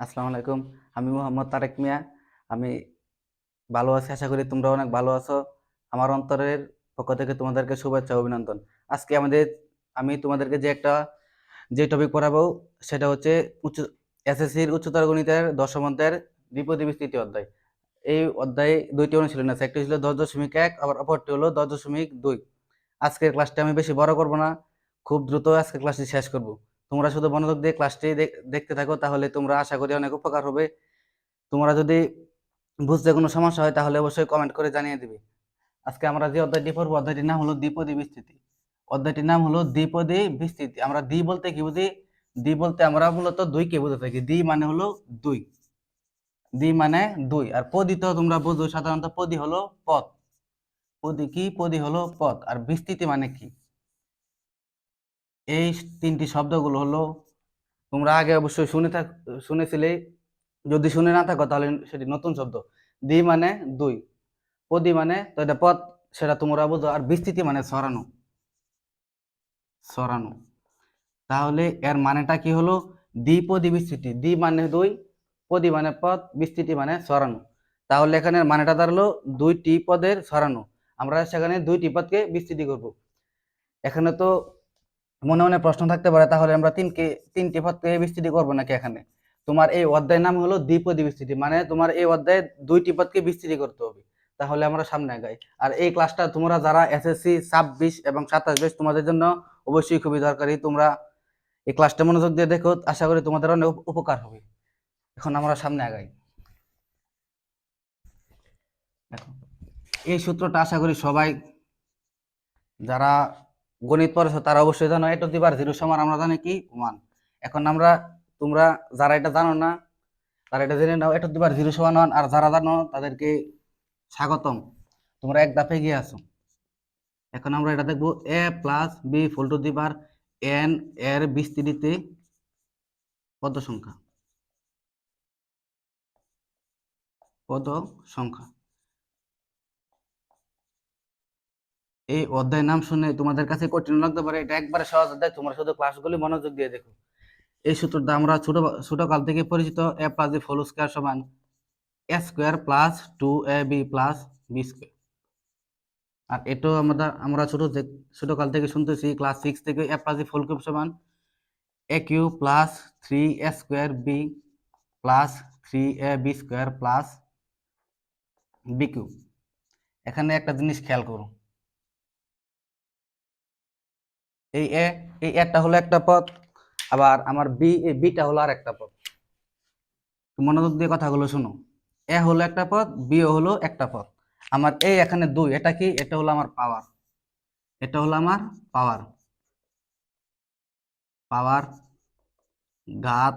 আসসালামু আলাইকুম। আমি মোহাম্মদ তারেক মিয়া। আমি ভালো আছি, আশা করি তোমরা অনেক ভালো আছো। আমার অন্তরের পক্ষ থেকে তোমাদেরকে শুভেচ্ছা অভিনন্দন। আজকে আমাদের, আমি তোমাদেরকে যে একটা, যে টপিক পড়াবো, সেটা হচ্ছে উচ্চ এসএসসির উচ্চতর গণিতের দশম অধ্যায়ের দ্বিপদী বিস্তৃতি অধ্যায়। এই অধ্যায়ে দুইটি অনুশীলন আছে। একটি ছিল দশ দশমিক এক, আবার অপরটি হলো দশ দশমিক দুই। আজকের ক্লাসটা আমি বেশি বড় করব না। খুব দ্রুত আজকের ক্লাসটি শেষ করব। তোমরা শুধু মনোযোগ দিয়ে ক্লাসটি দেখতে থাকো, তাহলে তোমরা আশা করি অনেক উপকার হবে। তোমরা যদি বুঝতে কোনো সমস্যা হয়, তাহলে অবশ্যই কমেন্ট করে জানিয়ে দিবে। আজকে আমরা যে অধ্যায়টি পড়ব, অধ্যায়টির নাম হলো দ্বিপদী বিস্তৃতি। অধ্যায়টির নাম হলো দ্বিপদী বিস্তৃতি। আমরা দ্বি বলতে কি বুঝি? দ্বি বলতে আমরা মূলত দুইকে বুঝে থাকি। দ্বি মানে হলো দুই। দ্বি মানে দুই। আর পদি তো তোমরা বুঝো, সাধারণত পদি হলো পদ পদি কি? পদি হলো পদ আর বিস্তৃতি মানে কি? এই তিনটি শব্দগুলো হলো, তোমরা আগে অবশ্যই শুনে থাক, শুনেছিলে। যদি শুনে না থাকো, তাহলে সেটি নতুন শব্দ। দ্বি মানে দুই, পদি মানে তো এটা পদ, সেটা তোমরা বুঝো। আর বিস্তৃতি মানে সরানো। সরানো। তাহলে এর মানেটা কি হলো? দ্বিপদী বিস্তৃতি। দ্বি মানে দুই, পদি মানে পদ, বিস্তৃতি মানে সরানো। তাহলে এখানে মানেটা দাঁড়াল, দুইটি পদের সরানো। আমরা সেখানে দুইটি পদকে বিস্তৃতি করব। এখানে তো মনে মনে প্রশ্ন থাকতে পারে, তাহলে আমরা তিনকে, তিনটি পদকে বিস্তৃতি করব নাকি এখানে? তোমার এই অধ্যায়ের নাম হলো দ্বিপদী বিস্তৃতি মানে তোমার এই অধ্যায়ে দুইটি পদকে বিস্তৃতি করতে হবে। তাহলে আমরা সামনে আগাই। আর এই ক্লাসটা তোমরা যারা এসএসসি ছাব্বিশ এবং সাতাশ বিশ, তোমাদের জন্য অবশ্যই খুবই দরকারি। তোমরা এই ক্লাসটা মনোযোগ দিয়ে দেখো, আশা করি তোমাদের অনেক উপকার হবে। এখন আমরা সামনে আগাই। এই সূত্রটা আশা করি সবাই, যারা গণিত পড়েছো, তারা অবশ্যই জানো। এটা দিবার জিরো সমান, আমরা জানি কি? ওয়ান এখন আমরা, তোমরা যারা এটা জানো না, তারা এটা জেনে নাও। এটা দিবার জিরো সমান ওয়ান আর যারা জানো, তাদেরকে স্বাগতম। তোমরা এক ধাপে গিয়ে আসো এখন আমরা এটা দেখব, A plus B whole to the power N এর বিস্তৃতিতে পদ সংখ্যা। পদ সংখ্যা। এই অধ্যায়ের নাম শুনে তোমাদের কাছে কঠিন লাগতে পারে, এটা একবারে সহজ অধ্যায়। তোমরা শুধু ক্লাসগুলি মনোযোগ দিয়ে দেখো। এই সূত্রটা আমরা ছোট ছোট কাল থেকে পরিচিত A plus B whole square সমান A square plus two A B plus B square আর এটাও আমরা আমরা ছোট যে- ছোট কাল থেকে শুনতেছি ক্লাস সিক্স থেকে A plus B whole cube সমান A cube plus three A square B plus three A B square plus B cube এখানে একটা জিনিস খেয়াল করো। এই এ, এই একটা হলো একটা পথ আবার আমার বি, এই বিটা হলো আর একটা পথ মনোযোগ দিয়ে কথাগুলো শুনো। এ হলো একটা পথ বি হলো একটা পথ আমার এই এখানে দুই, এটা কি? এটা হলো আমার পাওয়ার। এটা হলো আমার পাওয়ার। পাওয়ার, ঘাত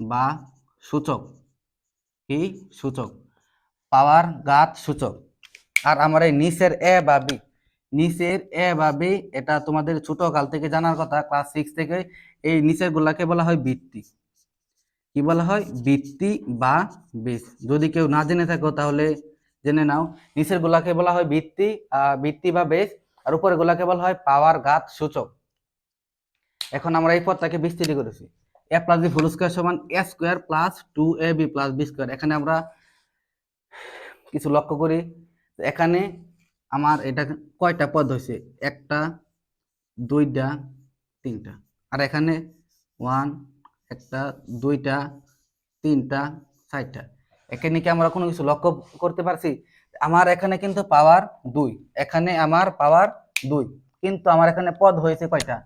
বা সূচক। কি? সূচক। পাওয়ার, ঘাত, সূচক। আর আমার এই নিচের এ বা বি। নিচের এ বা বি, এটা তোমাদের ছোট কাল থেকে জানার কথা ক্লাস সিক্স থেকে এই নিচের গুলাকে বলা হয় বৃত্তি কি বলা হয়? বৃত্তি বা বেস যদি কেউ না জেনে থাকো তাহলে জেনে নাও। নিচের গুলাকে বলা হয় বৃত্তি বৃত্তি বা বেস আর উপরের গুলাকে বলা হয় পাওয়ার ঘাত সূচক। এখন আমরা এই পদটাকে বিস্তৃতি করেছি। A plus B whole square সমান A square plus two A B plus B square এখানে আমরা কিছু লক্ষ্য করি। এখানে আমার এটা কয়টা পদ হয়েছে একটা, দুইটা, তিনটা। আর এখানে ওয়ান একটা, দুইটা, তিনটা, চারটা। এখানে কি আমরা কোনো কিছু লক্ষ্য করতে পারছি? আমার এখানে কিন্তু পাওয়ার দুই, এখানে আমার পাওয়ার দুই। কিন্তু আমার এখানে পদ হয়েছে কয়টা?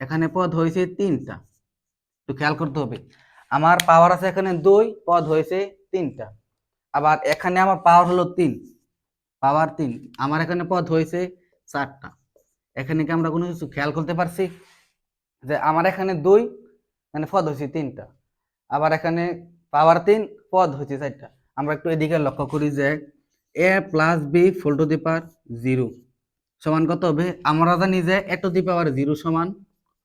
এখানে পদ হয়েছে তিনটা। একটু খেয়াল করতে হবে, আমার পাওয়ার আছে এখানে দুই, পদ হয়েছে তিনটা। আবার এখানে আমার পাওয়ার হলো তিন। পাওয়ার তিন। আমার এখানে পদ হয়েছে চারটা। এখানে কি আমরা কোনো কিছু খেয়াল করতে পারছি? যে আমার এখানে দুই মানে পদ হয়েছে তিনটা। আবার এখানে পাওয়ার তিন, পদ হয়েছে চারটা। আমরা একটু এদিকে লক্ষ্য করি যে A plus B whole to the power zero সমান কত হবে? আমরা জানি যে a to the power zero সমান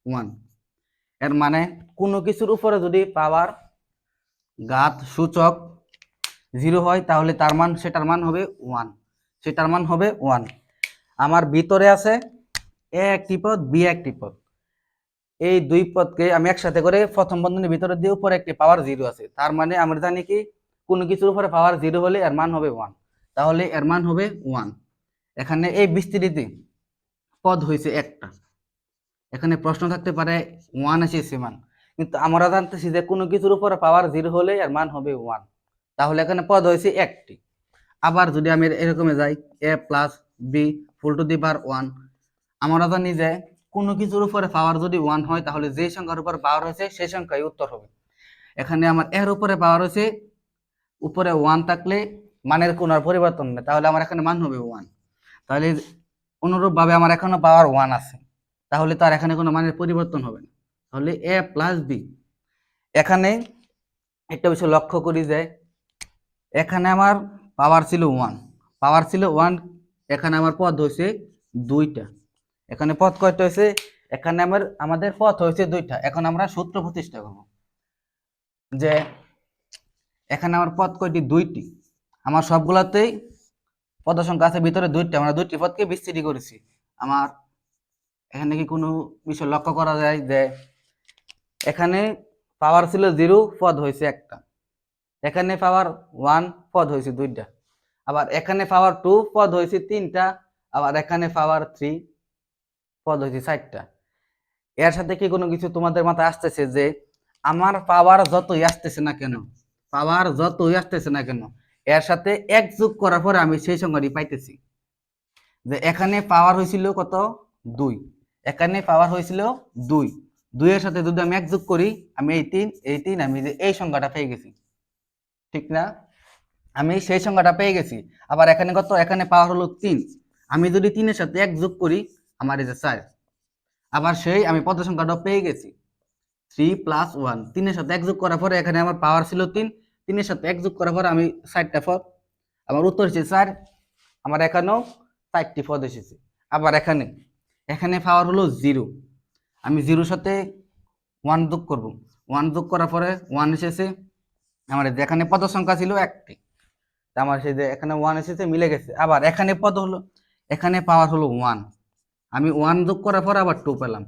ওয়ানের মানে কোনো কিছুর উপরে যদি পাওয়ার ঘাত সূচক জিরো হয়, তাহলে তার মান, সেটার মান হবে ওয়ান সেটার মান হবে ওয়ান আমার ভিতরে আছে এ একটি পদ বি একটি পদ। এই দুই পদকে আমি একসাথে করে প্রথম বন্ধনীর ভিতরে দিয়ে উপরে একটি পাওয়ার জিরো আছে। তার মানে আমরা জানি কি, কোনো কিছুর উপরে পাওয়ার জিরো হলে এর মান হবে ওয়ান তাহলে এর মান হবে ওয়ান এখানে এই বিস্তৃতিতে পদ হয়েছে একটা। এখানে প্রশ্ন থাকতে পারে ওয়ান এসেছে মান। কিন্তু আমরা জানতেছি যে কোনো কিছুর উপরে পাওয়ার জিরো হলে এর মান হবে ওয়ান তাহলে এখানে পদ হয়েছে একটি। আবার যদি আমি এরকমে যাই A plus B whole to the power one আমরা জানি যে কোনো কিছুর উপরে পাওয়ার যদি ওয়ান হয়, তাহলে যে সংখ্যার উপর পাওয়ার হয়েছে সেই সংখ্যাই উত্তর হবে। এখানে আমার এর উপরে পাওয়ার হয়েছে, উপরে ওয়ান থাকলে মানের কোনো পরিবর্তন নেই, তাহলে আমার এখানে মান হবে ওয়ান তাহলে অনুরূপভাবে আমার এখনও পাওয়ার ওয়ান আছে, তাহলে তার এখানে কোনো মানের পরিবর্তন হবে না। তাহলে এ প্লাস বি এখানে একটা বিষয় লক্ষ্য করি যে, এখানে আমার পাওয়ার ছিল ওয়ান পাওয়ার ছিল ওয়ান এখানে আমার পদ হয়েছে দুইটা। এখানে পদ কয়টা হয়েছে? এখানে আমার, আমাদের পথ হয়েছে দুইটা। এখন আমরা সূত্র প্রতিষ্ঠা করব। যে এখানে আমার পদ কয়টি? দুইটি। আমার সবগুলাতেই পদ সংখ্যা আছে, ভিতরে দুইটা। আমরা দুইটি পদকে বিস্তৃতি করেছি। আমার এখানে কি কোনো বিষয় লক্ষ্য করা যায়? যে এখানে পাওয়ার ছিল জিরো পদ হয়েছে একটা। এখানে পাওয়ার ওয়ান পদ হয়েছে দুইটা। আবার এখানে পাওয়ার টু পদ হয়েছে তিনটা, আবার এখানে পাওয়ার থ্রি পদ হয়েছে চারটা। এর সাথে কি কোনো কিছু তোমাদের মাথায় আসতেছে যে আমার পাওয়ার যতই আসতেছে না কেন পাওয়ার যতই আসতেছে না কেন, এর সাথে এক যোগ করার পরে আমি সেই সংখ্যাটি পাইতেছি। যে এখানে পাওয়ার হয়েছিল কত? দুই। এখানে পাওয়ার হয়েছিল দুই। দুইয়ের সাথে যদি আমি এক যোগ করি, আমি এই তিন এই তিন, আমি যে এই সংখ্যাটা পেয়ে গেছি। ঠিক না? আমি সেই সংখ্যাটা পেয়ে গেছি। আবার এখানে কত? এখানে পাওয়ার হলো তিন। আমি যদি তিনের সাথে এক যোগ করি, আমার এই যে চার। আবার সেই আমি পদ সংখ্যাটা পেয়ে গেছি। থ্রি প্লাস ওয়ান তিনের সাথে এক যোগ করার পরে এখানে আমার পাওয়ার ছিল তিন। তিনের সাথে এক যোগ করার পরে আমি চারটা পদ। আমার উত্তর এসেছে চার। আমার এখানেও চারটি পদ এসেছে। আবার এখানে। এখানে পাওয়ার হলো জিরো আমি জিরোর সাথে ওয়ান যোগ করব। ওয়ান যোগ করার পরে ওয়ান এসেছে। আমার এই যে এখানে পদ সংখ্যা ছিল একটি। আমার সেই যে এখানে ওয়ান এসেছে, মিলে গেছে। আবার এখানে পদ হলো, এখানে পাওয়ার হলো ওয়ান আমি ওয়ান যোগ করার পর আবার টু পেলাম।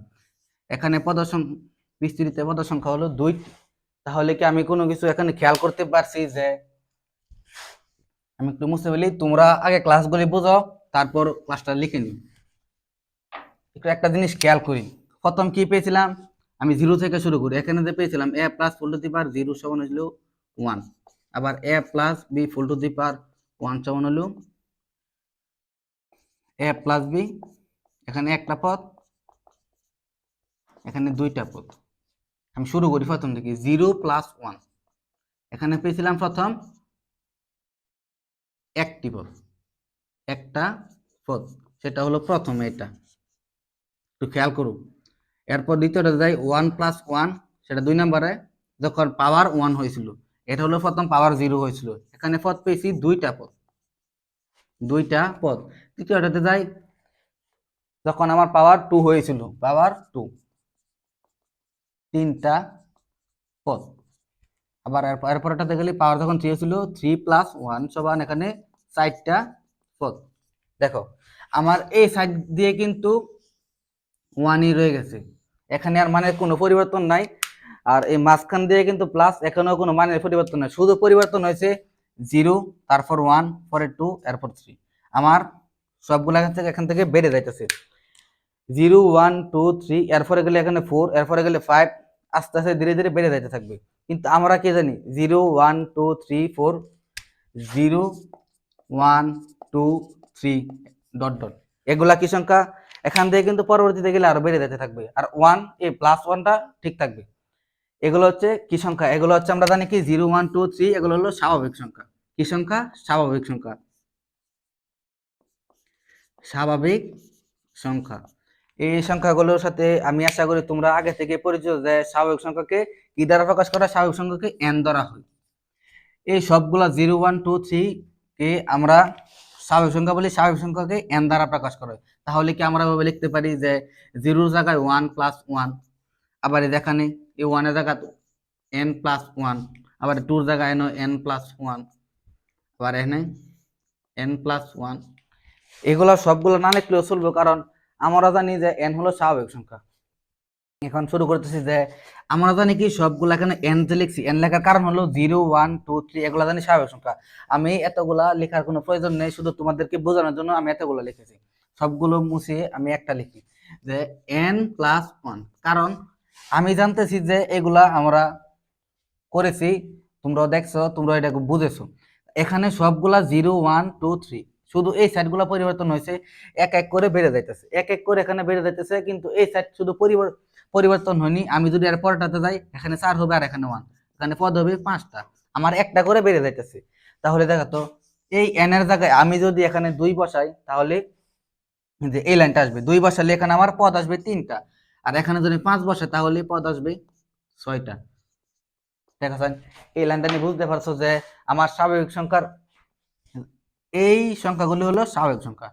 এখানে পদ বিস্তৃত পদ সংখ্যা হলো দুইটি। তাহলে কি আমি কোনো কিছু এখানে খেয়াল করতে পারছি যে, আমি একটু মুছে বলি তোমরা আগে ক্লাসগুলি বোঝাও, তারপর ক্লাসটা লিখে নিও। একটু একটা জিনিস খেয়াল করি। প্রথম কি পেয়েছিলাম? আমি জিরো থেকে শুরু করি। এখানে যে পেয়েছিলাম a plus full the power zero সমান হলো ওয়ান। আবার A plus B whole to the power one সমান হলো। এ প্লাস বি, এখানে একটা পদ, এখানে দুইটা পদ। আমি শুরু করি প্রথম থেকে জিরো প্লাস ওয়ান। এখানে পেয়েছিলাম প্রথম একটি পদ, একটা পদ। সেটা হলো প্রথম এটা। একটু খেয়াল করুন এরপর দ্বিতীয়টা যাই, ওয়ান প্লাস ওয়ান, সেটা দুই নম্বরে, যখন পাওয়ার ওয়ান হয়েছিল এটা হলো প্রথম পাওয়ার জিরো হয়েছিল। এখানে পদ পেয়েছি দুইটা পদ। দুইটা পদ। তৃতীয়টাতে যাই। যখন আমার পাওয়ার টু হয়েছিল পাওয়ার টু তিনটা পদ। আবার এরপর- এরপরটাতে গেলে পাওয়ার যখন থ্রি ছিল থ্রি প্লাস ওয়ান সমান এখানে চারটা পদ। দেখো, আমার এই সাইড দিয়ে কিন্তু ওয়ানই রয়ে গেছে। এখানে আর মানে কোনো পরিবর্তন নাই। আর এই মাঝখান দিয়ে কিন্তু প্লাস এখানেও কোনো মানের পরিবর্তন নাই। শুধু পরিবর্তন হয়েছে জিরো তারপর ওয়ান পরে টু এরপর থ্রি আমার সবগুলো এখান থেকে এখান থেকে বেড়ে যাইতেছে। জিরো ওয়ান টু থ্রি এরপরে গেলে এখানে ফোর এরপরে গেলে ফাইভ আস্তে আস্তে ধীরে ধীরে বেড়ে যাইতে থাকবে। কিন্তু আমরা কি জানি? Zero one two three four zero one two three dot dot এগুলা কি সংখ্যা? এখান থেকে কিন্তু পরবর্তীতে গেলে আরও বেড়ে যেতে থাকবে। আর ওয়ান এই প্লাস ওয়ানটা ঠিক থাকবে। এগুলো হচ্ছে কি সংখ্যা? এগুলো হচ্ছে আমরা জানি কি? জিরো, ওয়ান, টু, থ্রি, এগুলো হলো স্বাভাবিক সংখ্যা। কি সংখ্যা? স্বাভাবিক সংখ্যা। স্বাভাবিক সংখ্যা। এই সংখ্যাগুলোর সাথে আমি আশা করি তোমরা আগে থেকে পরিচিত যে স্বাভাবিক সংখ্যাকে কি দ্বারা প্রকাশ করা স্বাভাবিক সংখ্যাকে এন দ্বারা হয়। এই সবগুলা জিরো, ওয়ান, টু, থ্রি কে আমরা স্বাভাবিক সংখ্যা বলি, স্বাভাবিক সংখ্যাকে এন দ্বারা প্রকাশ করা হয়। তাহলে কি আমরা লিখতে পারি যে জিরোর জায়গায় ওয়ান প্লাস ওয়ান? আবার এই যেখানে এই ওয়ানের জায়গায় এন প্লাস ওয়ান আবার টুর জায়গায় এন এন প্লাস ওয়ান আবার এখানে এন প্লাস ওয়ান এগুলো সবগুলো না লিখলেও চলবে কারণ আমরা জানি যে এন হলো স্বাভাবিক সংখ্যা। এখন শুরু করতেছি যে আমরা জানি কি সবগুলা এখানে এন যে লিখছি এন লেখার কারণ হলো জিরো ওয়ান টু থ্রি এগুলা জানি স্বাভাবিক সংখ্যা। আমি এতগুলা লেখার কোনো প্রয়োজন নেই, শুধু তোমাদেরকে বোঝানোর জন্য আমি এতগুলো লিখেছি। সবগুলো মুছিয়ে আমি একটা লিখি যে এন প্লাস ওয়ান কারণ আমি জানতেছি যে এগুলা আমরা করেছি, তোমরাও দেখছ তোমরা এটা বুঝেছ। এখানে সবগুলা জিরো, ওয়ান, টু, থ্রি, শুধু এই সাইডগুলো পরিবর্তন হয়েছে, এক এক করে বেড়ে যাইতেছে, এক এক করে এখানে বেড়ে যাইতেছে, কিন্তু এই সাইড শুধু পরিবর্তন হয়নি। আমি যদি আর পরটাতে যাই, এখানে চার হবে আর এখানে ওয়ান, এখানে পদ হবে পাঁচটা, আমার একটা করে বেড়ে যাইতেছে। তাহলে দেখো তো, এই এন এর জায়গায় আমি যদি এখানে দুই বসাই, তাহলে যে এই লাইনটা আসবে, দুই বসালে এখানে আমার পদ আসবে তিনটা। আর এখানে যদি পাঁচ বসে, তাহলে পদ আসবে ছয়টা। দেখেছেন এই লাইনটা নিয়ে বুঝতে পারছ যে আমার স্বাভাবিক সংখ্যার, এই সংখ্যাগুলি হলো স্বাভাবিক সংখ্যা।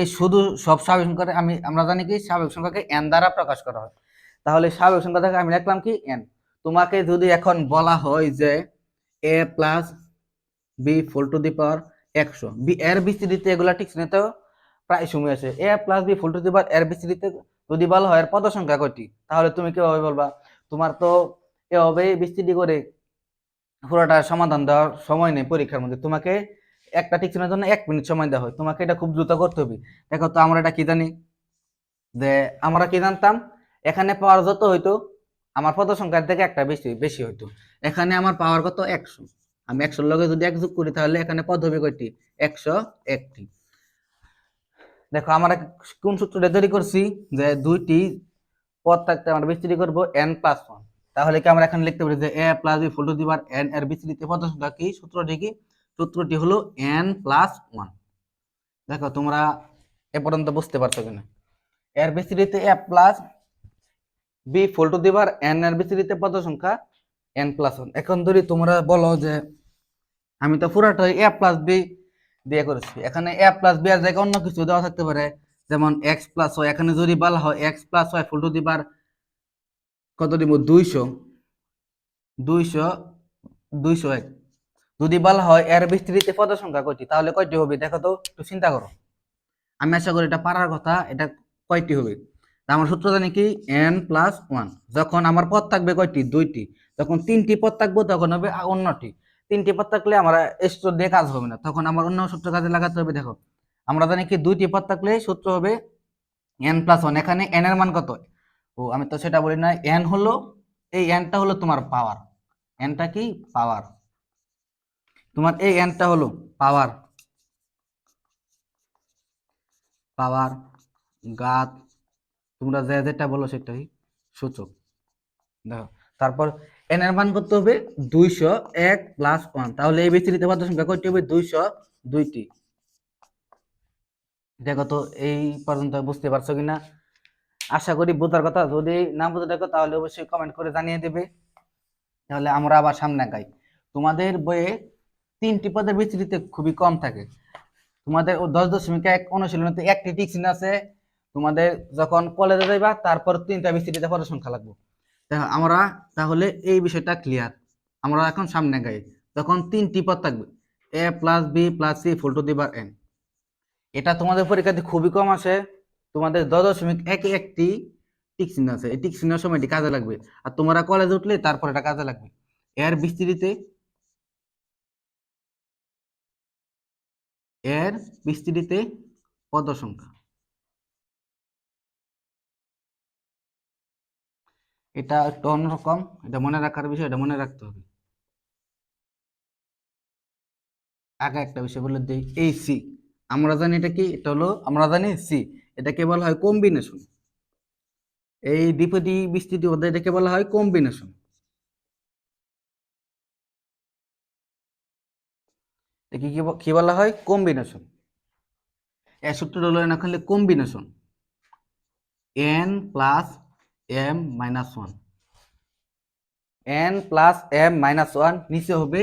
এই শুধু সব স্বাভাবিক সংখ্যা আমি, আমরা জানি কি, স্বাভাবিক সংখ্যাকে এন দ্বারা প্রকাশ করা হয়। তাহলে স্বাভাবিক সংখ্যা থেকে আমি লিখলাম কি এন তোমাকে যদি এখন বলা হয় যে A plus B whole to the power একশো বি এর বিস্তৃতিতে এগুলা ঠিক তো প্রায় সময় আছে A plus B whole to the power এর বিস্তৃতিতে যদি বলা হয় পদ সংখ্যা কয়টি? তাহলে তুমি কীভাবে বলবা? তোমার তো এভাবে বিস্তৃতি করে পুরোটা সমাধান দেওয়ার সময় নেই পরীক্ষার মধ্যে। তোমাকে একটা টিকশনের জন্য এক মিনিট সময় দেওয়া হয়। তোমাকে এটা খুব দ্রুত করতে হবে। দেখো তো আমরা এটা কি জানি? যে আমরা কি জানতাম? এখানে পাওয়ার যত হইতো, আমার পদ সংখ্যার থেকে একটা বেশি বেশি হইতো। এখানে আমার পাওয়ার কত? একশো। আমি একশোর লগে যদি এক যোগ করি, তাহলে এখানে পদ হবে কয়টি? একশো একটি। দেখো, আমরা কোন সূত্রটা তৈরি করছি? যে দুইটি পদ থাকতে আমরা বিস্তৃতি করব এন প্লাস ওয়ান তাহলে কি আমরা এখানে লিখতে পারি যে A plus B whole to the power N এর বিস্তৃতি পদ সংখ্যা কি? সূত্রটি কি? সূত্রটি হলো এন প্লাস ওয়ান দেখো, তোমরা এ পর্যন্ত বুঝতে পারছ কিনা? এর বিস্তৃতিতে A plus B whole to the power N এর বিস্তৃতিতে পদ সংখ্যা এন প্লাস ওয়ান এখন যদি তোমরা বলো যে, আমি তো পুরাটা এ প্লাস বি দিয়ে করেছি। এখানে এ প্লাস বি আর জায়গায় অন্য কিছু দেওয়া থাকতে পারে। যেমন এক্স প্লাস ওয়াই এখানে যদি বলা হয় X plus Y whole to the the power কত দিব? দুইশো। দুইশো দুইশো এক। যদি বলা হয়, এর বিস্তৃতিতে পদ সংখ্যা কয়টি? তাহলে কয়টি হবে? দেখো তো, একটু চিন্তা করো। আমি আশা করি এটা পারার কথা, এটা কয়টি হবে? আমার সূত্র জানি কি? এন প্লাস ওয়ান যখন আমার পদ থাকবে কয়টি? দুইটি। যখন তিনটি পদ থাকব, তখন হবে অন্যটি। তিনটি পদ থাকলে আমার এক্সট্রা দিয়ে কাজ হবে না। তখন আমার অন্য সূত্র কাজে লাগাতে হবে, দেখো। আমরা জানি কি, দুইটি পদ থাকলে সূত্র হবে এন প্লাস ওয়ান এখানে এন এর মান কত? ও, আমি তো সেটা বলি না। এন হলো, এই এনটা হলো তোমার পাওয়ার এনটা কি? পাওয়ার তোমার এই এনটা হলো পাওয়ার পাওয়ার গাত তোমরা যে যেটা বলো সেটাই সূচক। দেখো, তারপর এন এর মান কত হবে দুইশো এক প্লাস ওয়ান তাহলে এই বিস্তৃত পদ সংখ্যা কয়টি হবে দুইশো দুইটি। দেখো তো, এই পর্যন্ত বুঝতে পারছ কিনা? আশা করি বোঝার কথা। যদি না বুঝে, দেখো, তাহলে অবশ্যই কমেন্ট করে জানিয়ে দেবে। তাহলে আমরা আবার সামনে গাই তোমাদের বইয়ে তিনটি পদের বিস্তৃতি খুবই কম থাকে। তোমাদের দশ দশমিক এক অনুশীলনীতে একটি টিক চিহ্ন আছে। তোমাদের যখন কলেজে যাইবা, তারপর তিনটা বিস্তৃতিতে পদের সংখ্যা লাগবে। আমরা তাহলে এই বিষয়টা ক্লিয়ার আমরা এখন সামনে গাই তখন তিনটি পদ থাকবে A plus B plus C whole to the power N এটা তোমাদের পরীক্ষাতে খুবই কম আসে তোমাদের দশ দশমিক এক একটি টিক চিহ্ন আছে। এই টিক চিহ্নের সময় এটি কাজে লাগবে। আর তোমরা কলেজে উঠলে তারপর এটা কাজে লাগবে। এর বিস্তৃতিতে এর বিস্তৃতিতে পদ সংখ্যা। এটা একটু অন্যরকম। এটা মনে রাখার বিষয়, এটা মনে রাখতে হবে। আগে একটা বিষয় বলে দিই, এই সি আমরা জানি এটা কি? এটা হলো, আমরা জানি সি এটাকে বলা হয় কম্বিনেশন এই দ্বিপদী বিস্তৃতি পদ্ধতি এটাকে বলা হয় কম্বিনেশন কি কি বলা হয়? কম্বিনেশন এর সূত্রটা হলো না খালি combination N plus M minus one N plus M minus one নিচে হবে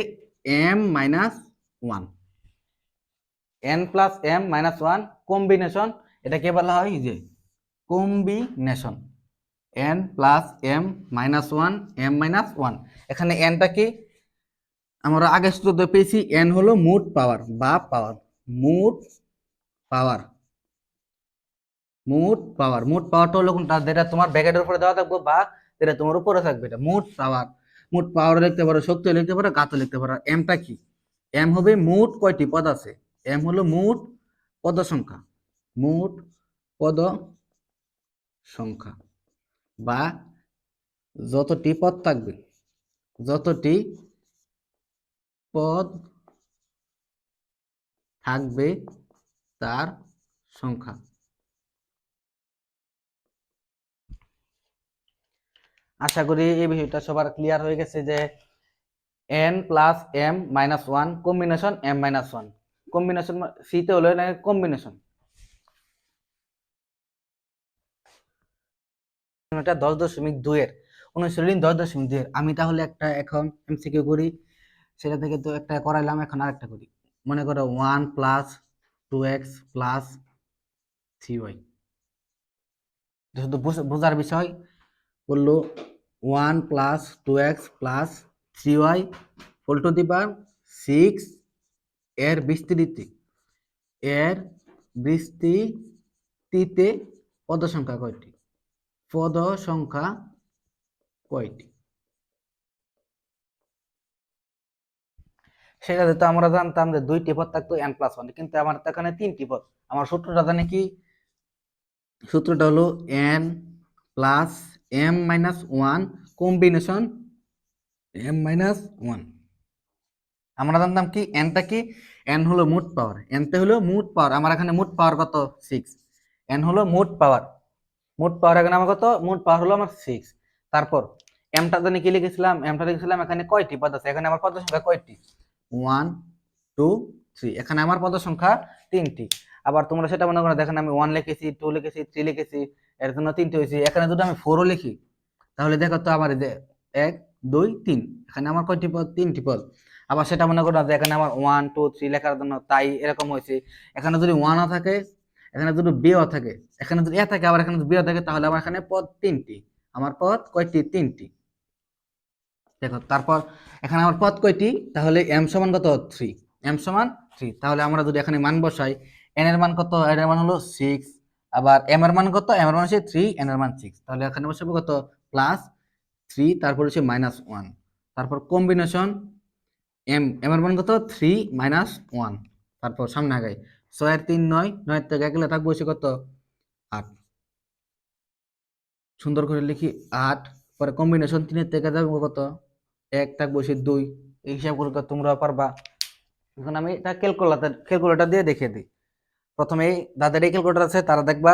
M minus one N plus M minus one combination এটাকে বলা হয় যে combination N plus M minus one M minus one এখানে এনটা কি আমরা আগে সূত্র পেয়েছি এন হলো মোট পাওয়ার বা পাওয়ার মোট পাওয়ার মোট পাওয়ার মোট পাওয়ারটা হলো কোনটা? যেটা তোমার ব্যাকেটের উপরে দেওয়া থাকবে বা যেটা তোমার উপরে থাকবে, এটা মোট পাওয়ার মোট পাওয়ার লিখতে পারো শক্তি লিখতে পারো গাত লিখতে পারো। এমটা কি? এম হবে মোট কয়টি পদ আছে? এম হলো মোট পদ সংখ্যা। মোট পদ সংখ্যা। বা যতটি পদ থাকবে, যতটি পদ থাকবে তার সংখ্যা। আশা করি এই বিষয়টা সবার ক্লিয়ার হয়ে গেছে যে N plus M minus one combination M minus one combination সিতে হলো কম্বিনেশন এটা দশ দশমিক দুইয়ের, অনুশীলনী দশ দশমিক দুইয়ের। আমি তাহলে একটা এখন এমসিকিউ করি, সেটা থেকে তো একটা করাইলাম, এখন আরেকটা করি। মনে করো one plus two X plus three Y শুধু বুঝ- বোঝার বিষয় বলল one plus two X plus three Y whole to six এর বিস্তৃতি। এর বিস্তৃতিতে পদ সংখ্যা কয়টি? পদ সংখ্যা কয়টি? সেটাতে তো আমরা জানতাম যে দুইটি পদ থাকতো এন প্লাস ওয়ান কিন্তু আমার তো এখানে তিনটি পদ। আমার সূত্রটা জানি কি? সূত্রটা হলো N plus M minus one combination M minus one আমরা জানতাম কি? এনটা কি? এন হলো মোট পাওয়ার এনতে হলো মোট পাওয়ার আমার এখানে মোট পাওয়ার কত? সিক্স এন হলো মোট পাওয়ার মোট পাওয়ার এখানে আমার কত? মোট পাওয়ার হলো আমার সিক্স তারপর এমটা জানি কি লিখেছিলাম? এমটা লিখেছিলাম এখানে কয়টি পদ আছে? এখানে আমার পদ সংখ্যা কয়টি? ওয়ান টু থ্রি এখানে আমার পদ সংখ্যা তিনটি। আবার তোমরা সেটা মনে করো, দেখেন আমি ওয়ান লিখেছি টু লিখেছি থ্রি লিখেছি। এর জন্য তিনটে হয়েছে। এখানে যদি আমি ফোরও লিখি, তাহলে দেখো তো আমার এক, দুই, তিন। এখানে আমার কয়টি পদ? তিনটি পদ। আবার সেটা মনে করো যে এখানে আমার ওয়ান টু থ্রি লেখার জন্য তাই এরকম হয়েছে। এখানে যদি ওয়ানও থাকে, এখানে যদি বিও থাকে, এখানে যদি এ থাকে, আবার এখানে যদি থাকে, তাহলে আমার এখানে পদ তিনটি। আমার পদ কয়টি? তিনটি। দেখো, তারপর এখানে আমার পদ কয়টি? তাহলে এম সমান কত? থ্রি এম সমান থ্রি তাহলে আমরা যদি এখানে মান বসাই এন এর মান কত? এন এর মান হলো সিক্স আবার এম এর মান কত? এম এর মান হচ্ছে থ্রি এন এর মান সিক্স তাহলে এখানে বসাবো কত? প্লাস থ্রি তারপর হচ্ছে মাইনাস ওয়ান তারপর কম্বিনেশন এম এম এর মান কত? থ্রি মাইনাস ওয়ান তারপর সামনে আগাই। ছয়ের তিন নয়, নয়ের থেকে গেলে থাকব হচ্ছে কত? আট। সুন্দর করে লিখি, আট। পরে কম্বিনেশন তিনের থেকে যাব কত? এক থাকব সে দুই। এই হিসাব করে তোমরা পারবা। এখন আমি এটা ক্যালকুলেটার ক্যালকুলেটার দিয়ে দেখিয়ে দিই। প্রথমে যাদের এই ক্যালকুলেটার আছে, তারা দেখবা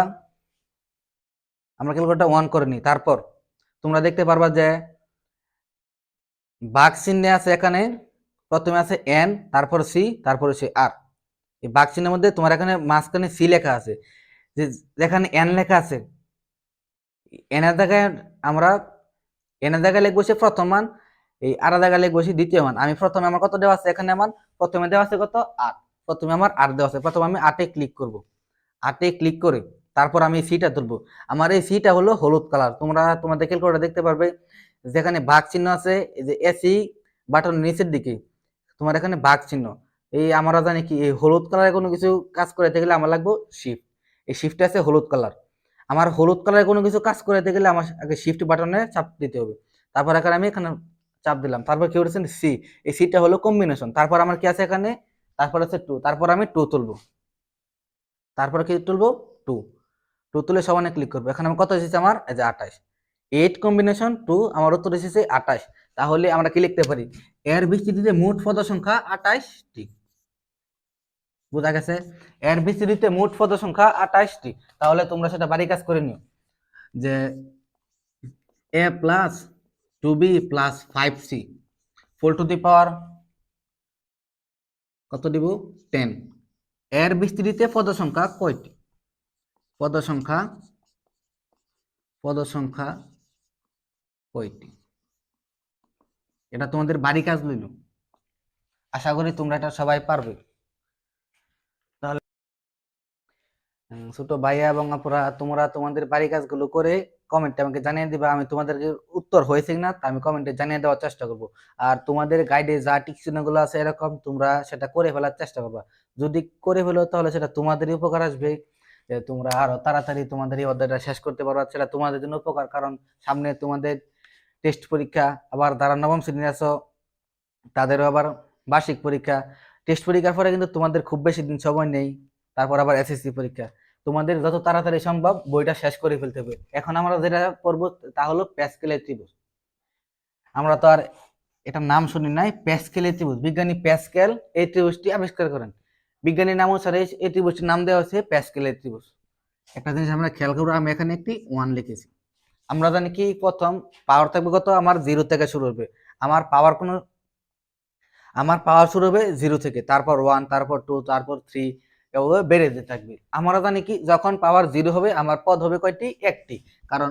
আমরা ক্যালকুলেটার ওয়ান করে নিই। তারপর তোমরা দেখতে পারবা যে বাঘ চিহ্নে আছে এখানে, প্রথমে আছে এন তারপর সি তারপর হচ্ছে আর এই বাঘ চিহ্নের মধ্যে তোমার এখানে মাঝখানে সি লেখা আছে। যে যেখানে এন লেখা আছে এনের জায়গায় আমরা এনের জায়গায় লিখব সে প্রথম মান, এই আর জায়গায় লিখব সে দ্বিতীয় মান। আমি প্রথমে আমার কত দেওয়া আছে? এখানে আমার প্রথমে দেওয়া আছে কত? আট প্রথমে আমার আট দেওয়া আছে। প্রথমে আমি আটে ক্লিক করব। আটে ক্লিক করে তারপর আমি সিটা তুলবো। আমার এই সিটা হলো হলুদ কালার তোমরা, তোমাদের ক্যালকুলেটার দেখতে পারবে, যেখানে ভাগ চিহ্ন আছে, এই যে এসি বাটন নিচের দিকে, তোমার এখানে ভাগ চিহ্ন। এই আমরা জানি কি, এই হলুদ কালারে কোনো কিছু কাজ করে গেলে আমার লাগবে শিফট এই শিফটে আছে হলুদ কালার আমার হলুদ কালারে কোনো কিছু কাজ করে গেলে আমার আগে শিফট বাটনে চাপ দিতে হবে। তারপর এখানে আমি এখানে চাপ দিলাম। তারপর কি করেছেন? সি এই সিটা হলো কম্বিনেশন তারপর আমার কি আছে এখানে? তারপর আছে টু তারপর আমি টু তুলবো। তারপর কি তুলবো? টু টু তুলে সমানে ক্লিক করব। এখানে আমার কত এসেছে আমার? এই যে আঠাশ। এইট কম্বিনেশন টু আমার উত্তর এসেছে আঠাশ। তাহলে আমরা কি লিখতে পারি? এর বিস্তৃতিতে মোট পদ সংখ্যা আঠাশটি। বোঝা গেছে? এর বিস্তৃতিতে মোট পদ সংখ্যা আঠাশটি। তাহলে তোমরা সেটা বাড়ি কাজ করে নিও। যে A plus two B plus five C four to the power কত দিব? টেন এর বিস্তৃতিতে পদ সংখ্যা কয়টি? পদ সংখ্যা পদ সংখ্যা কয়টি? এটা তোমাদের বাড়ি কাজ লইল। আশা করি তোমরা এটা সবাই পারবে। তাহলে ছোট ভাইয়া এবং আপুরা, তোমরা তোমাদের বাড়ি কাজগুলো করে কমেন্টে আমাকে জানিয়ে দিবা, আমি তোমাদেরকে উত্তর হয়েছে না তা আমি কমেন্টে জানিয়ে দেওয়ার চেষ্টা করব। আর তোমাদের গাইডে যা টিকচিহ্নগুলো আছে এরকম, তোমরা সেটা করে ফেলার চেষ্টা করবা। যদি করে ফেলো, তাহলে সেটা তোমাদেরই উপকার আসবে। যে তোমরা আরও তাড়াতাড়ি তোমাদের এই অধ্যায়টা শেষ করতে পারো সেটা তোমাদের জন্য উপকার। কারণ সামনে তোমাদের টেস্ট পরীক্ষা, আবার যারা নবম শ্রেণির আছো, তাদেরও আবার বার্ষিক পরীক্ষা। টেস্ট পরীক্ষার পরে কিন্তু তোমাদের খুব বেশি দিন সময় নেই। তারপর আবার এসএসসি পরীক্ষা। তোমাদের যত তাড়াতাড়ি সম্ভব বইটা শেষ করে ফেলতে হবে। এখন আমরা যেটা পড়ব তা হলো প্যাসকেলের ত্রিভুজ। আমরা তো আর এটার নাম শুনি নাই, প্যাসকেলের ত্রিভুজ। বিজ্ঞানী প্যাসকেল এই ত্রিভুজটি আবিষ্কার করেন। বিজ্ঞানীর নাম অনুসারে এই ত্রিভুজটির নাম দেওয়া হয়েছে প্যাসকেলের ত্রিভুজ। একটা জিনিস আমরা খেয়াল করব, আমি এখানে একটি ওয়ান লিখেছি। আমরা জানি কি প্রথম পাওয়ার থাকবে কত? আমার জিরো থেকে শুরু হবে। আমার পাওয়ার কোনো, আমার পাওয়ার শুরু হবে জিরো থেকে। তারপর ওয়ান তারপর টু তারপর থ্রি এভাবে বেড়ে যেতে থাকবে। আমরা জানি কি, যখন পাওয়ার জিরো হবে, আমার পদ হবে কয়টি? একটি। কারণ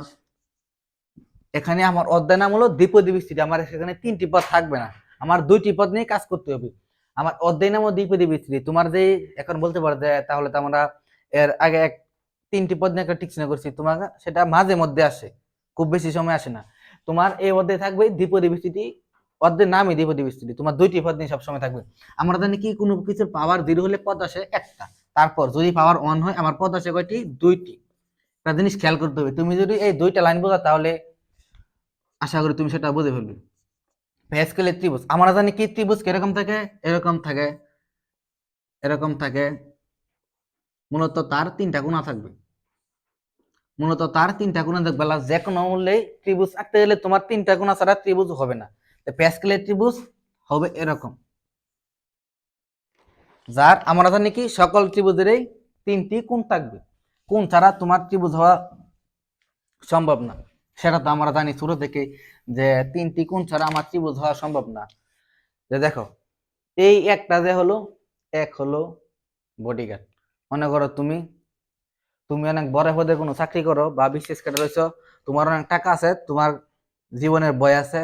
এখানে আমার অধ্যায় নাম হলো দ্বিপদী বিস্তৃতি আমার সেখানে তিনটি পদ থাকবে না। আমার দুইটি পদ নিয়ে কাজ করতে হবে। আমার অধ্যায় নাম হলো দ্বিপদী বিস্তৃতি তোমার যে এখন বলতে পারো যে তাহলে তো আমরা এর আগে এক, তিনটি পদ নিয়ে একটা টিকচিহ্ন করছি, তোমার সেটা মাঝে মধ্যে আসে, খুব বেশি সময় আসে না। তোমার এই অধ্যায় থাকবে দ্বিপদী বিস্তৃতি পদের নামই দ্বিপদী বিস্তৃতি তোমার দুইটি পদ নিয়ে সবসময় থাকবে। আমরা জানি কি, কোনো কিছুর পাওয়ার জিরো হলে পদ আসে একটা। তারপর যদি পাওয়ার ওয়ান হয়, আমার পদ আসে কয়টি? দুইটি। একটা জিনিস খেয়াল করতে হবে, তুমি যদি এই দুইটা লাইন বোঝা তাহলে আশা করি তুমি সেটা বুঝে ফেলবে। প্যাসকেলের ত্রিভুজ। আমরা জানি কি ত্রিভুজ কীরকম থাকে? এরকম থাকে এরকম থাকে। মূলত তার তিনটা গুণা থাকবে। মূলত তার তিনটা গুণা দেখবে যে কোনো মূল্যে ত্রিভুজ আঁকতে গেলে তোমার তিনটা গুণা ছাড়া ত্রিভুজ হবে না। প্যাসকেলের ত্রিভুজ হবে এরকম। যার আমরা জানি কি, সকল ত্রিভুজেরই তিনটি কোণ থাকবে। কোণ ছাড়া তোমার ত্রিভুজ হওয়া সম্ভব না। সেটা তো আমরা জানি শুরু থেকে যে তিনটি কোণ ছাড়া আমার ত্রিভুজ হওয়া সম্ভব না। যে দেখো, এই একটা যে হলো, এক হলো বডিগার্ড মনে করো তুমি তুমি অনেক বড় পদে কোনো চাকরি করো বা বিশেষ করে রয়েছো, তোমার অনেক টাকা আছে, তোমার জীবনের বয় আছে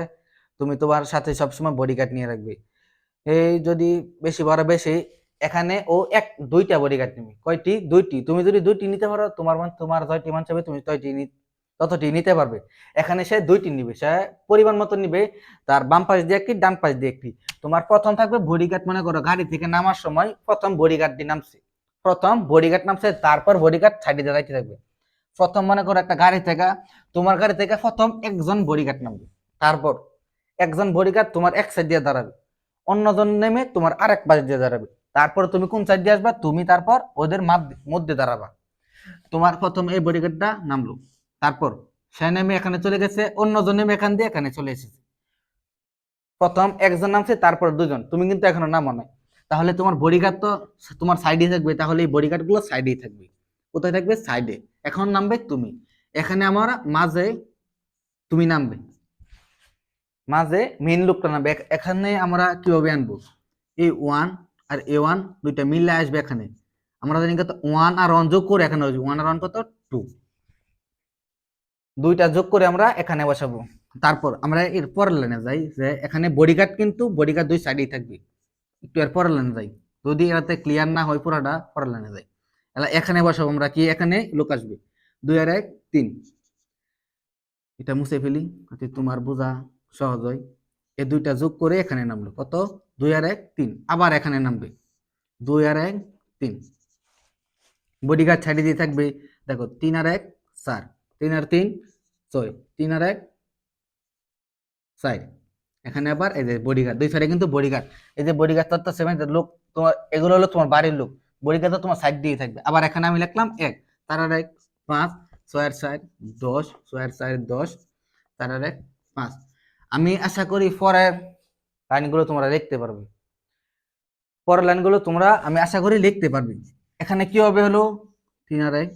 তুমি তোমার সাথে সবসময় বডিগার্ড নিয়ে রাখবে। এই যদি বেশি বড় বেশি, এখানে ও এক, দুইটা বডিগার্ড নিবে। কয়টি? দুইটি। তুমি যদি দুইটি নিতে পারো, তোমার মান, তোমার জয়টি মান চাবে তুমি তয়টি নি- ততটি নিতে পারবে। এখানে সে দুইটি নিবে। সে পরিমাণ মতো নিবে, তার বাম পাশ দিয়ে একটি, ডান পাশ দিয়ে একটি। তোমার প্রথম থাকবে বডিগার্ড মনে করো গাড়ি থেকে নামার সময় প্রথম বডিগার্ডটি নামছে। প্রথম বডিগার্ড নামছে, তারপর বডিগার্ড সাইডে যাইতে থাকবে। প্রথম মনে করো একটা গাড়ি থেকে, তোমার গাড়ি থেকে প্রথম একজন বডিগার্ড নামবে। তারপর একজন বডিগার্ড তোমার এক সাইড দিয়ে দাঁড়াবে, অন্যজন নেমে তোমার আরেক পাশ দিয়ে দাঁড়াবে। তারপর তুমি কোন সাইড দিয়ে আসবা? তুমি তারপর ওদের মধ্যে দাঁড়াবা। তোমার প্রথম এই বডিগার্ডটা নামলো। তারপর সে নেমে এখানে চলে গেছে, অন্যজন নেমে এখান দিয়ে এখানে চলে এসেছে। প্রথম একজন নামছে, তারপর দুজন। তুমি কিন্তু এখনও নামো নাই। তাহলে তোমার বডিগার্ড তো তোমার সাইডে থাকবে, তাহলে এই বডিগার্ডগুলো সাইডেই থাকবে। কোথায় থাকবে? সাইডে এখন নামবে তুমি। এখানে আমার মাঝে তুমি নামবে। মাঝে মেইন লোকটা নামবে। এখানে আমরা কীভাবে আনব? এই ওয়ান আর এ ওয়ান দুইটা মিলে আসবে এখানে। আমরা জানি কত? ওয়ান আর ওয়ান যোগ করে এখানে ওয়ান আর ওয়ান কত? টু দুইটা যোগ করে আমরা এখানে বসাবো। তারপর আমরা এর পরের লাইনে যাই যে এখানে বডিগার্ড কিন্তু বডিগার্ড দুই সাইডেই থাকবে। একটু এর পরের লাইনে যাই। যদি এটাতে ক্লিয়ার না হয় পুরাটা, পরের লাইনে যাই। এলা এখানে বসাবো আমরা কি? এখানে লোক আসবে। দুই আর এক, তিন। এটা মুছে ফেলি। তোমার বোঝা সহজ হয় এই দুইটা যোগ করে এখানে নামলো। কত? দুই আর এক, তিন। আবার এখানে নামবে। দুই আর এক, তিন। বডিগার্ড ছাড়িয়ে দিয়ে থাকবে। দেখো, তিন আর এক, চার। তিন আর তিন, ছয়। তিন আর এক, চার। এখানে আবার এই যে বডিগার্ড দুই সাইডে কিন্তু বডিগার্ড এই যে বডিগার্ড তো সেভেন লোক তোমার, এগুলো হলো তোমার বাড়ির লোক। বডিগার্ড তো তোমার সাইড দিয়ে থাকবে। আবার এখানে আমি লিখলাম এক। তার আর এক, পাঁচ। ছয় আর চার, দশ। ছয় আর চার, দশ। তার আর এক, পাঁচ। আমি আশা করি পরের লাইনগুলো তোমরা লিখতে পারবে। পরের লাইনগুলো তোমরা, আমি আশা করি লিখতে পারবে। এখানে কি হবে হলো? তিন আর এক,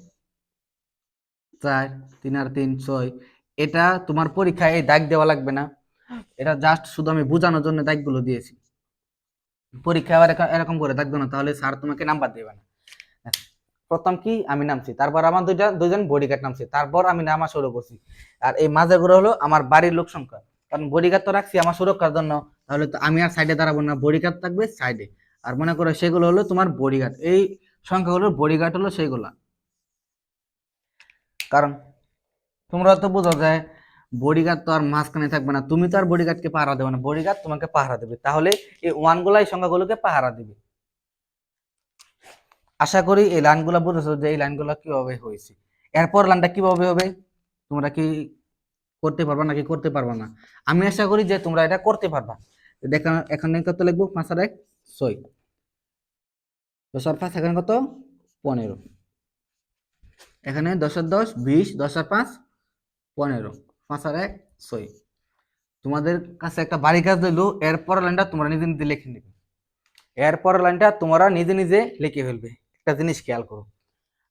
চার, তিন আর তিন, ছয়। এটা তোমার পরীক্ষায় এই দাগ দেওয়া লাগবে না। এটা জাস্ট শুধু আমি বোঝানোর জন্য দাগগুলো দিয়েছি। পরীক্ষা আবার এরকম- করে দাগ না তাহলে স্যার তোমাকে নাম্বার দেবে না। প্রথম কি? আমি নামছি। তারপর আমার দুইটা দুইজন বডিগার্ড নামছে। তারপর আমি নামা শুরু করছি। আর এই মাঝে গুলো হলো আমার বাড়ির লোক সংখ্যা। কারণ বডিগার্ড তো রাখছি, আমার সুরক্ষার জন্য। তাহলে তো আমি আর সাইডে দাঁড়াবো না বডিগার্ড থাকবে সাইডে আর মনে করো সেগুলো হলো তোমার বডিগার্ড এই সংখ্যাগুলো বডিগার্ড হলো সেইগুলা কারণ তোমরা তো বুঝো যে বডিগার্ড তো আর মাঝখানে থাকবে না, তুমি তো আর বডিগার্ডকে পাহারা দেবে না বডিগার্ড তোমাকে পাহারা দেবে। তাহলে এই ওয়ান গুলাই সংখ্যাগুলোকে পাহারা দিবে। আশা করি এই লাইনগুলো বুঝেছ যে এই লাইনগুলো কীভাবে হয়েছে। এরপর লাইনটা কীভাবে হবে? তোমরা কি করতে পারবা নাকি করতে পারবা না। আমি আশা করি যে তোমরা এটা করতে পারবা। দেখো, এখানে কত লিখব? পাঁচ আর এক, ছয়। দশ আর পাঁচ, এখানে কত? পনেরো। এখানে দশ আর দশ, বিশ, দশ আর পাঁচ, পনেরো। পাঁচ আর এক, ছয়। তোমাদের কাছে একটা বাড়ি কাজ দিলো এরপর লাইনটা তোমরা নিজে নিজে লিখে নেবে। এরপর লাইনটা তোমরা নিজে নিজে লিখে ফেলবে। একটা জিনিস খেয়াল করো।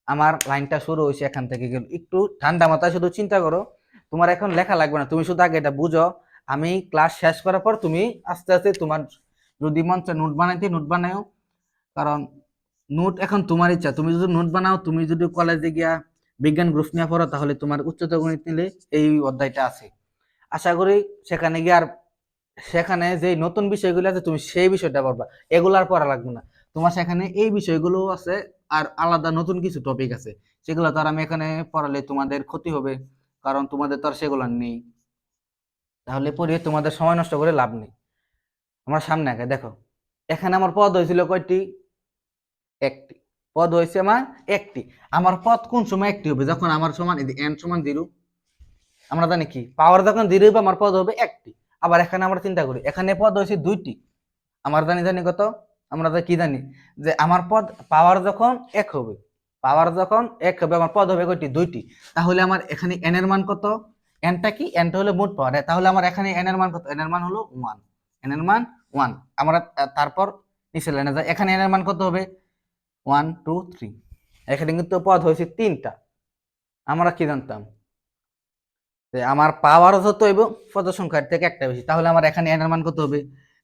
আমার লাইনটা শুরু হয়েছে এখান থেকে একটু ঠান্ডা মাথায় শুধু চিন্তা করো। তোমার এখন লেখা লাগবে না। তুমি শুধু আগে এটা বুঝো। আমি ক্লাস শেষ করার পর তুমি আস্তে আস্তে তোমার যদি মন চায় নোট বানাইতে নোট বানাও কারণ নোট এখন তোমার ইচ্ছা। তুমি যদি নোট বানাও, তুমি যদি কলেজে গিয়া বিজ্ঞান গ্রুপ নিয়ে পড়ো, তাহলে তোমার উচ্চতর গণিত নিলে এই অধ্যায়টা আছে। আশা করি সেখানে গিয়ে আর সেখানে যে নতুন বিষয়গুলো আছে, তুমি সেই বিষয়টা পড়বা। এগুলো আর পড়া লাগবে না। তোমার সেখানে এই বিষয়গুলো আছে আর আলাদা নতুন কিছু টপিক আছে। সেগুলো তো আর আমি এখানে পড়ালে তোমাদের ক্ষতি হবে। কারণ তোমাদের তো আর সেগুলো নেই। তাহলে পড়ে তোমাদের সময় নষ্ট করে লাভ নেই। আমার সামনে আগে দেখো, এখানে আমার পদ হয়েছিল কয়টি? একটি। পদ হয়েছে আমার একটি। আমার পদ কোন সময় একটি হবে? যখন আমার সমান এন সমান জিরো, আমরা জানি কি? পাওয়ার যখন জিরো হবে, আমার পদ হবে একটি। আবার এখানে আমরা চিন্তা করি, এখানে পদ হয়েছে দুইটি। আমার জানি জানি কত? আমরা কি জানি? যে আমার পদ পাওয়ার যখন এক হবে পাওয়ার যখন এক হবে, আমার পদ হবে কয়টি? দুইটি। তাহলে আমার এখানে এন এর মান কত? এনটা কি? এনটা হলো মোট পাওয়ার। তাহলে আমার এখানে এন এর মান কত? এন এর মান হলো ওয়ান এন এর মান ওয়ান আমরা তারপর নিচে লাইনে যাই। এখানে এন এর মান কত হবে? ওয়ান টু থ্রি এখানে কিন্তু পদ হয়েছে তিনটা। আমরা কি জানতাম? আমার পাওয়ার যত হইব, পদ সংখ্যার থেকে একটা বেশি। তাহলে আমার এখানে এন এর মান কত হবে?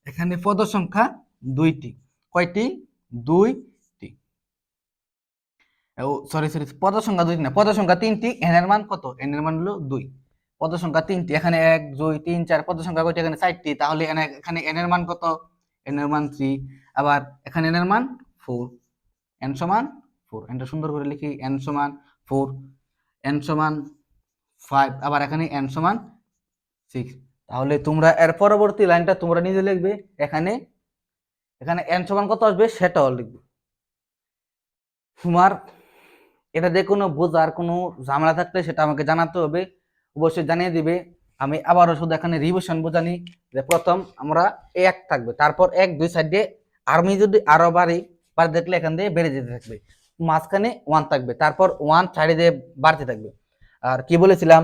এখানে পদ সংখ্যা দুইটি। কয়টি? দুইটি ও সরি সরি পদ সংখ্যা দুইটি না পদ সংখ্যা তিনটি এন এর মান কত? এন এর মান হলো দুই। পদ সংখ্যা তিনটি, এখানে এক, দুই, তিন, চার পদ সংখ্যা কয়টি? এখানে চারটি, তাহলে এখানে এন এর মান কত? এন এর মান থ্রি আবার এখানে এন এর মান ফোর এন সমান ফোর এনটা সুন্দর করে লিখি এন সমান ফোর এন সমান ফাইভ আবার এখানে এন সমান সিক্স তাহলে তোমরা এর পরবর্তী লাইনটা তোমরা নিজে লিখবে, এখানে এখানে এন সমান কত আসবে? সেটাও লিখবে। তোমার এটা যে কোনো বোঝার কোনো ঝামেলা থাকলে সেটা আমাকে জানাতে হবে। অবশ্যই জানিয়ে দিবে। আমি আবারও শুধু এখানে রিভিশন বোঝানি যে প্রথম আমরা এক থাকবে, তারপর এক, দুই সাইড দিয়ে আর্মি যদি আরও বাড়ি বাড়ি দেখলে এখান দিয়ে বেড়ে যেতে থাকবে। মাঝখানে ওয়ান থাকবে, তারপর ওয়ান সাইডে দিয়ে বাড়তে থাকবে। আর কি বলেছিলাম,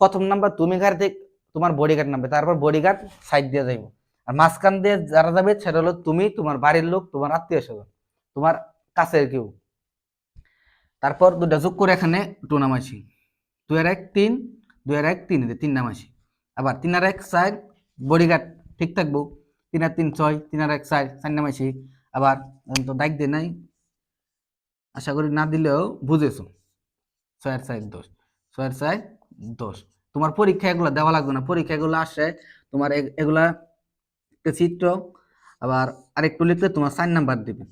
প্রথম নাম্বার তুমি গাড়ি থেকে তোমার বডি গার্ড নামবে, তারপর বডি গার্ড সাইড দিয়ে যাইব। আর মাঝখান দিয়ে যারা যাবে, সেটা হলো তুমি, তোমার বাড়ির লোক, তোমার আত্মীয় স্বজন তোমার কাছের কেউ। তারপর দুটা যোগ করে এখানে টু নামাইছি। দুই আর এক, তিন। দুই আর এক, তিন। তিন নামাইছি। আবার তিন আর এক, চার। বডি গার্ড ঠিক থাকব। তিন আর তিন, ছয়। তিন আর এক, চার। চার নামাইছি। আবার তো দায়িত্ব দে নাই। আশা করি না দিলেও বুঝেছ। ছয় আর চার, দশ। ছয় আর চার, দশ। তোমার পরীক্ষা এগুলো দেওয়া লাগবে না। পরীক্ষা এগুলো আসে, তোমার এগুলা একটা চিত্র। আবার আরেকটু লিখলে তোমার চার নাম্বার দিবে।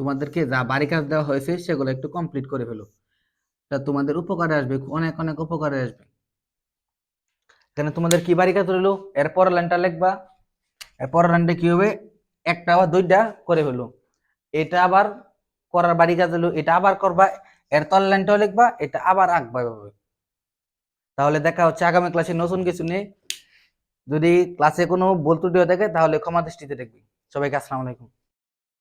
তোমাদেরকে যা বাড়ি কাজ দেওয়া হয়েছে সেগুলো একটু কমপ্লিট করে ফেলো। তা তোমাদের উপকারে আসবে, অনেক অনেক উপকারে আসবে। এখানে তোমাদের কি বাড়ি কাজ রইল? এরপর লাইনটা লিখবা। এর পরের লাইনটা কি হবে? একটা বা দুইটা করে ফেলো। এটা আবার করার বাড়ি কাজ হলো, এটা আবার করবা। এর তল লাইনটাও লিখবা, এটা আবার আঁকবা এভাবে। তাহলে দেখা হচ্ছে আগামী ক্লাসে নতুন কিছু নেই যদি ক্লাসে কোনো বল ত্রুটি হয়ে থাকে, তাহলে ক্ষমা দৃষ্টিতে দেখবি। সবাইকে আসসালামু আলাইকুম।